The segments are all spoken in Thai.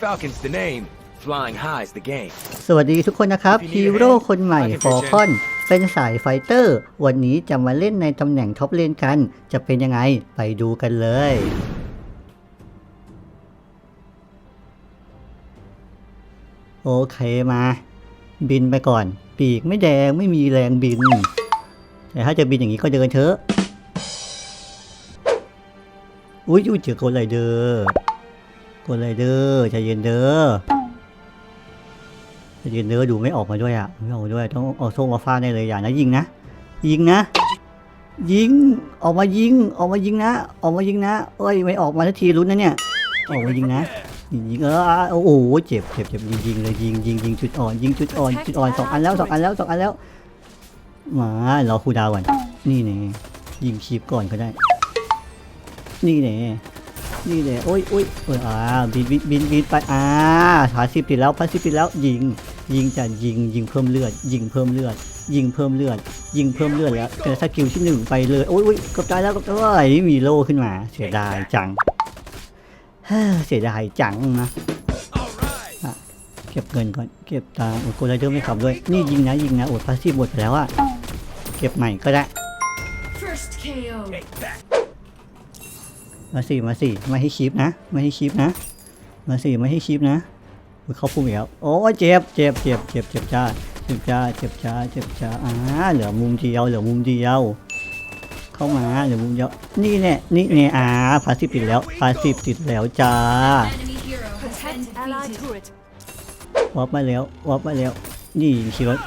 Falcon's the name. Flying high's the game. สวัสดีทุกคนนะครับฮีโร่คนใหม่ฟอร์คอน เป็นสายไฟเตอร์ วันนี้จะมาเล่นในตำแหน่งท็อปเลนกัน จะเป็นยังไง ไปดูกันเลย เคมา บินไปก่อน ปีกไม่แดงไม่มีแรงบิน แต่ถ้าจะบินอย่างนี้ก็เดินเถอะอุ้ยอุ้ยเจอโกลไรเดอร์โกลไรเดอร์ใจเย็นเด้อใจเย็นเนื้อดูไม่ออกมาด้วยอะไม่ออกมาด้วยต้องเอาโซ่มาฟาดได้เลยอย่านะยิงนะยิงนะ ยิงออกมายิงออกมายิงนะ ออกมายิงนะเอ้ยไม่ออกมาทันทีลุ้นนะเนี่ยออกมายิงนะ ยิงยิงเออโอ้โหเจ็บเจ็บเจ็บยิงยิงเลยยิงยิงยิงจุดอ่อนยิงจุดอ่อนจุดอ่อนสองอันแล้วสองอันแล้วสองอันแล้วมารอครูดาวก่อนนี่เนี่ยยิงคีบก่อนก็ได้ นี่เนี่ยนี่เนี่ยโอ้ยโอ้ยโอ้ยอ่าบินบินบินบินไปอ่าผาสิบติดแล้วผาสิบติดแล้วยิง ยิงจะยิงยิงเพิ่มเลือด ยิงเพิ่มเลือด ยิงเพิ่มเลือด ยิงเพิ่มเลือดแล้วเจอสกิลที่หนึ่งไปเลยโอ้ยโอ้ยเกับตายแล้วเกับตายมีโล่ขึ้นมาเสียดายจัง เฮ้อเสียดายจังนะอะเก็บเงินก่อน เก็บตังค์โอ้ยโกลเดอร์ไม่ขับด้วย นี่ยิงนะยิงนะโอ้ยพาสซีฟหมดไปแล้วอะเก็บใหม่ก็ได้ First KO. มาสิมาสิไม่ให้คีบนะ ไม่ให้คีบนะ มาสิไม่ให้คีบนะอุ๊ยเขาพุ่งอีกแล้วโอ้ยเจ็บเจ็บเจ็บเจ็บเจ็บจ้าเจ็บจ้าเจ็บจ้าเจ็บจ้าอ่าเหลือมุมเดียวเหลือมุมเดียว เข้ามาเหลือมุมเดียวนี่แน่นี่แน่อ่าพาสิบติดแล้วพาสิบติดแล้วจ้า Enemy hero has been Protect allied defeated. turret. วอปมาแล้ววอปมาแล้ว นี่ขี่รถ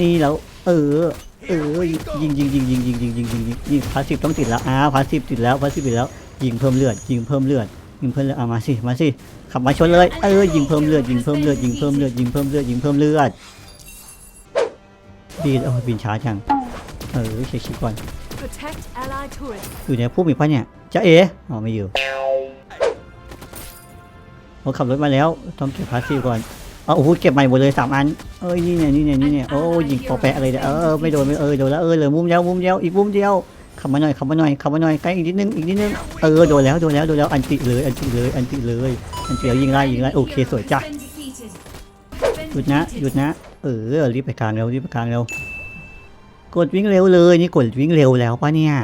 นี่แล้ว เออ เออ ยิงยิงยิงยิงยิงยิงยิงยิงยิงยิงพาสิบต้องติดแล้วอ่าพาสิบติดแล้วพาสิบติดแล้ว ยิงเพิ่มเลือด ยิงเพิ่มเลือด ยิงเพิ่มเลือดเอามาสิ มาสิ ขับมาชนเลย เออ ยิงเพิ่มเลือด ยิงเพิ่มเลือด ยิงเพิ่มเลือด ยิงเพิ่มเลือด ยิงเพิ่มเลือดบินโอ้ยบินช้าจัง เออเช็คชิปก่อน Protect allied turret. อยู่ในผู้มีปะเนี่ยจะเอ๋อ๋อไม่อยู่เขาขับรถมาแล้ว ต้องเก็บพาสซีฟก่อนเอาโอ้โหเก็บใหม่หมดเลยสามอัน เอ้ยนี่เนี่ยนี่เนี่ยนี่เนี่ยโอ้ยิงปอแปะอะไรเนี่ยเออไม่โดนไม่เออโดนแล้วเออเหลือมุมเดียวมุมเดียวอีกมุมเดียวขับมาหน่อยขับมาหน่อยขับมาหน่อยใกล้อีกนิดนึงอีกนิดนึงเออโดนแล้วโดนแล้วโดนแล้วอันติเลยอันติเลยอันติเลยอันติแล้วยิงไล่ยิงไล่โอเคสวยจ้ะ Been defeated. Been หยุดนะห defeated. ยุดนะ เออรีบไปกลางเร็วรีบไปกลางเร็ว กดวิ่งเร็วเลยนี่กดวิ่งเร็วแล้วปะเนี่ย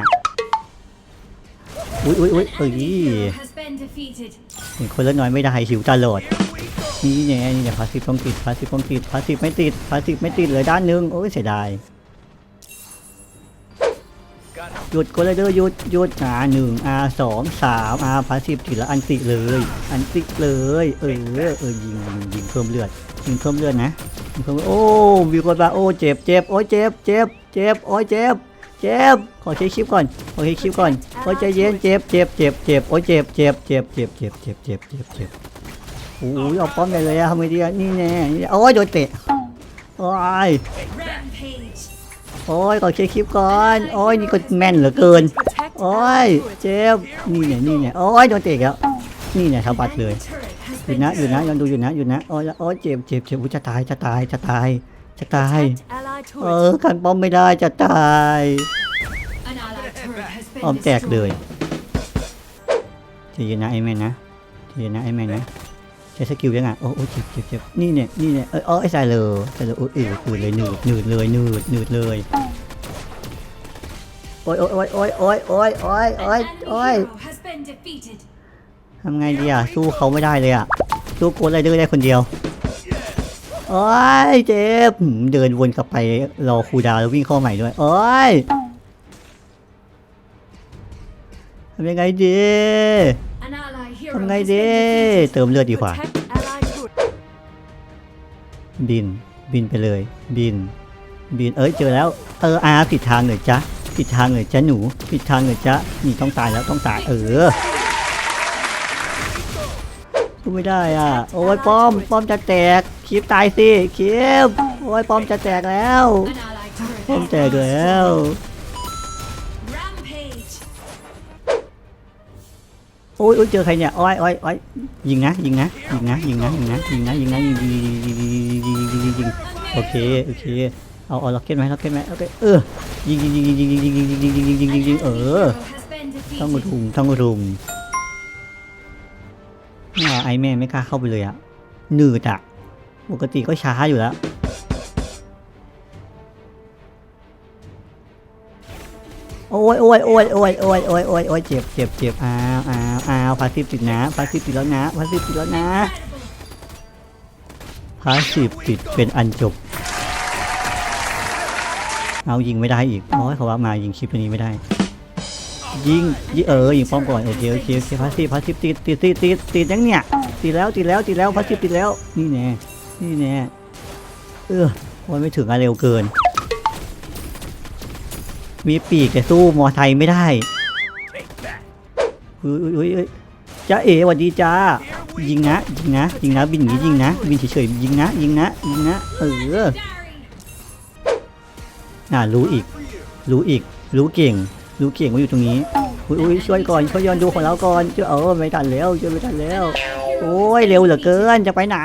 อุ้ยอุ้ยอุ้ยเอ้ย Hero has been defeated. เห็นคนเล่นน้อยไม่ได้หิวตลอดนี่เนี่ยนี่เนี่ยพาสซีฟต้องติดพาสซีฟต้องติดพาสซีฟไม่ติดพาสซีฟไม่ติดเลยด้านหนึงโอ้ยเสียดายหยุดก็เลยเด้อหยุดหยุดอ่าหนึ่งอ่าสองสามอ่าพาสซีฟติดแล้วอันติเลย อันติเลย เออเออยิงยิงยิงเพิ่มเลือดยิงเพิ่มเลือดนะยิงเพิ่มโอ้วิวกดมาโอ้เจ็บเจ็บโอ้ยเจ็บเจ็บ เจ็บโอ้ยเจ็บเจ็บขอเช็คคลิปก่อนขอเช็คคลิปก่อนโอ้ยใจเย็นเจ็บเจ็บเจ็บเจ็บโอ้ยเจ็บเจ็บเจ็บเจ็บเจ็บเจ็บเจ็บเจ็บเจ็บโอ้ยเอาป้อมไปเลยอะทำไมดีอะนี่แน่นี่โอ้ยโดนเตะโอ้ย Rampage. โอ้ยขอเคลียร์คลิปก่อนโอ้ยนี่ก็แม่นเหลือเกิน Protect โอ้ย allied turret. เจ็บนี่เนี่ยนี่เนี่ยโอ้ยโดนเตะอีกแล้วนี่เนี่ยทำบัตรเลย Enemy turret has หยุด been นะหยุดนะ destroyed. ยังดูอยู่นะหยุดนะโอ้ยโอ้ยเจ็บเจ็บเจ็บอุ๊ยจะตายจะตายจะตายจะตาย Protect allied เอ turret. อกันป้อมไม่ได้จะตายป้อมแตกเลย destroyed. ใจเย็นนะไอ้แม่นะใจเย็นนะไอ้แม่นะใช้สกิลยังไงโอ้โอ้เจ็บเจ็บเจ็บนี่เนี่ยนี่เนี่ยเออไอ้สายเลยสายเลยโอ้ยอืดเลยหนืดหนืดเลยหนืดหนืดเลยโอ้ยโอ้ยโอ้ยโอ้ยโอ้ยโอ้ยโอ้ยโอ้ยโอ้ยทำไงดีอะสู้เขาไม่ได้เลยอะสู้โกดไรเดอร์ได้คนเดียว โอ้ยเจ็บเดินวนกลับไปรอครูดาวแล้ววิ่งเข้าใหม่ด้วย โอ้ยทำยังไงดีทำไงดีเติมเลือดดีกว่า บินบินไปเลย บิน บินเอ้ยเจอแล้วเอออาผิดทางเลยจ๊ะผิดทางเลยจ๊ะหนูผิดทางเลยจ๊ะนี่ต้องตายแล้วต้องตายเออไม่ได้อะ โอ้ยป้อมป้อมจะแตก คลิปตายสิคลิปโอ้ยป้อมจะแตกแล้ว An allied turret ป้อม has แต been กแล้ว Rampage. โอ้ยโอ้ยเจอใครเนี่ยโอ้ยโอ้ยโอ้ยยิงนะยิงนะยิงนะยิงนะยิงนะยิงนะยิงนะยิงยิงยิงยิงยิงยิงยิงยิงยิงโอเคโอเคเอาเอาล็อกเก็ตไหมล็อกเก็ตไหมโอเคเออยิงยิงยิงยิงยิงยิงยิงยิงยิงยิงยิงยิงยิงยิงเออ Hero has been ต้อง defeated. รุมต้องรุมเนี่ยไอแม่ไม่กล้าเข้าไปเลยอะหนืดอะ ปกติก็ช้าอยู่แล้ว โอ้ยโอ้ยโอ้ยโอ้ยโอ้ยโอ้ยโอ้ยโอ้ยเจ็บเจ็บเจ็บอ้าวอ้าวอ้าวพาสซีฟติดนะพาสซีฟติดแล้วนะพาสซีฟติดแล้วนะพาสซีฟติดเป็นอันจบ เอายิงไม่ได้อีกโอ้ยเขาว่ามายิงคลิปตัวนี้ไม่ได้ ยิงยิงเออยิงป้อมก่อนโอเคโอเคโอเคพาสซีฟพาสซีฟติดติดติดติดติดยังเนี่ยติดแล้วติดแล้วติดแล้วพาสซีฟติดแล้วนี่แน่ นี่แน่เออวันไม่ถึงอะเร็วเกิน มีปีกแต่สู้มอไซค์ไม่ได้ Take that. อุ้ยอุ้ยจ้าเอ๋สวัสดีจ้า ยิงนะยิงนะยิงนะบินอย่างนี้ยิงนะบินเฉยๆยิงนะยิงนะยิงนะเออน่ารู้อีก รู้อีก รู้เก่ง รู้เก่งว่าอยู่ตรงนี้อุ้ยช่วยก่อนช่วยย้อนดูของเราก่อนช่วยเออไม่ทันแล้วช่วยไม่ทันแล้ว โอ้ยเร็วเหลือเกินจะไปไหน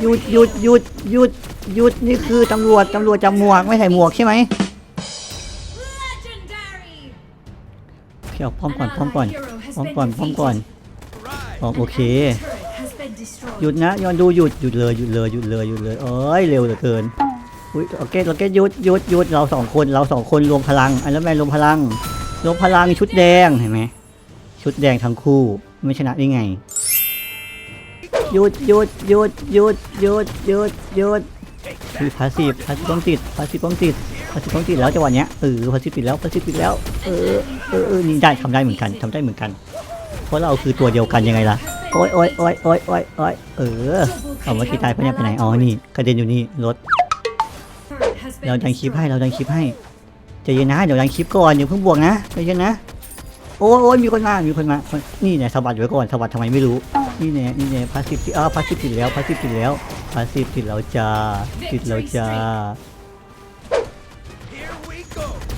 หยุดหยุดหยุดหยุดหยุดนี่คือตำรวจตำรวจจับหมวกไม่ใส่หมวกใช่ไหมเดี๋ยวพร้อมก่อนพร้อมก่อนพร้อมก่อนพร้อมก่อนพร้อมโอเคหยุดนะย้อนดูหยุดหยุดเลยหยุดเลยหยุดเลยหยุดเลยเอ้ยเร็วเหลือเกินอุ้ยโอเคโอเคหยุดหยุดหยุดเราสองคนเราสองคนรวมพลังไอันนั้นแมนรวมพลังรวมพลังชุดแดงเห็นไหมชุดแดงทั้งคู่ไม่ชนะได้ไง หยุดหยุดหยุดหยุดหยุดหยุดหยุดคือพาสีพาสีต้องติดพาสีต้องติดพาสีต้องติดแล้วจังหวะเนี้ยเออพาสีติดแล้วพาสีติดแล้วเออเออเออนี่ได้ทำได้เหมือนกันทำได้เหมือนกัน เพราะเราคือตัวเดียวกันยังไงล่ะโอ้ยโอ้ยโอ้ยโอ้ยโอ้ยโอ้ยเออเอาเมื่อกี้ตายเพราะเนี่ยไปไหนอ๋อนี่กระเด็นอยู่นี่รถเราดันคลิปให้เราดันคลิปให้ใจเย็นนะเดี๋ยวดันคลิปก่อนเดี๋ยวเพิ่งบวกนะใจเย็นนะโอ้ยโอ้ยมีคนมามีคนมานี่เนี่ยสะบัดไว้ก่อนสะบัดทำไมไม่รู้ นี่เนี่ยนี่เนี่ยพาสซีฟอ่าพาสซีฟติดแล้วพาสซีฟติดแล้วพาสซีฟติดแล้วจ้าติดแล้วจ้า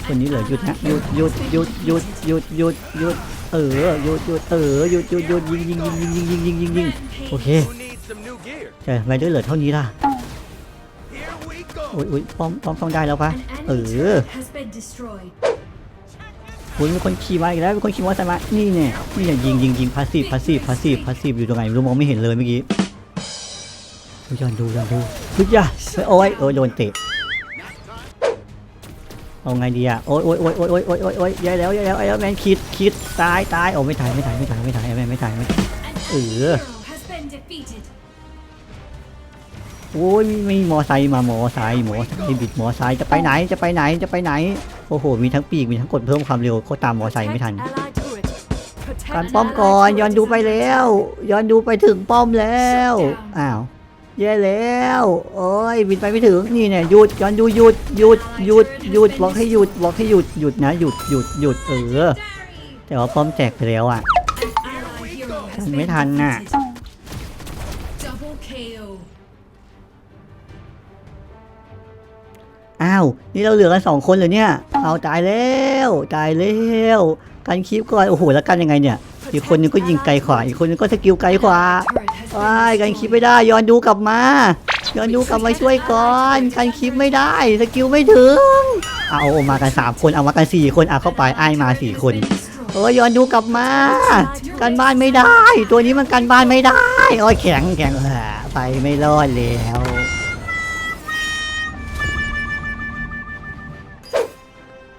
คนนี้เหลือหยุดนะหยุดหยุดหยุดหยุดหยุดหยุดหยุดเออหยุดหยุดเออหยุดหยุดหยุดยิงยิงยิงยิงยิงยิงยิงยิงยิงโอเคแต่ไม่ได้เหลือเท่านี้ล่ะโอ้ย go. โอ้ยป้อมป้อมต้องได้แล้วปะเออ คุป็นคนขี่มาอีกแล้วเป็นคนขี่มอเตอร์ไซค์มานี่เนี่ยนี่อย่ายิงยิงยิงพาสซีฟพาสซีฟพาสซีฟพาสซีฟอยู่ตรงไหนรู้มองไม่เห็นเลยเมื่อกี้ย้อนดูย้อนดูพุทธยาโอ้ยโอ้ยโดนเตะเอาไงดีอะโอ้ยโอ้ยโอ้ยโอ้ยโอ้ยโอ้ยโอ้ยย้ายแล้วย้ายแล้วไอ้แมนคิดคิดตายตายโอ้ไม่ถ่ายไม่ถ่ายไม่ถ่ายไม่ถ่ายไอ้แมนไม่ถ่ายไม่เออโอ้ยมีมอไซค์มามอไซค์มอไซค์บิดมอไซค์จะไปไหนจะไปไหนจะไปไหน โอ้โห มีทั้งปีก มีทั้งกดเพิ่มความเร็วก็ตามมอไซค์ไม่ทัน Protect allied turret. Protect การป้อมก่อนย้อนดูไปแล้ว ย้อนดูไปถึงป้อมแล้ว อ้าว แย่แล้ว โอ้ยบินไปไม่ถึง นี่เนี่ยหยุดย้อนดูหยุดหยุดหยุดหยุดบอกให้หยุดบอกให้หยุดหยุดนะหยุดหยุดหยุดเออ Dari. แต่ว่าป้อมแจกไปแล้วอะ An ally hero has Thằng been อ้าว นี่เราเหลือกันสองคนเลยเนี่ย เอาตายแล้วตายแล้วการคลิปก่อน โอ้โห แล้วกันยังไงเนี่ย อีกคนนึงก็ยิงไกลขวา อีกคนนึงก็สกิลไกลขวาว้ายการคลิปไม่ได้ ย้อนดูกลับมา ย้อนดูกลับมาช่วยก่อน การคลิปไม่ได้ สกิลไม่ถึง เอาเอามากันสามคน เอามากันสี่คนเอาเข้าไปไอ้มาสี่คนเออย้อนดูกลับมา กันบ้านไม่ได้ ตัวนี้มันกันบ้านไม่ได้ โอ้ยแข็งแข็งไปไม่รอดแล้ว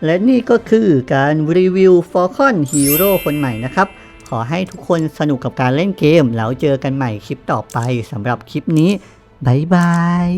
และนี่ก็คือการรีวิว Falcon Hero คนใหม่นะครับ ขอให้ทุกคนสนุกกับการเล่นเกม แล้วเจอกันใหม่คลิปต่อไปสำหรับคลิปนี้ บ๊ายบาย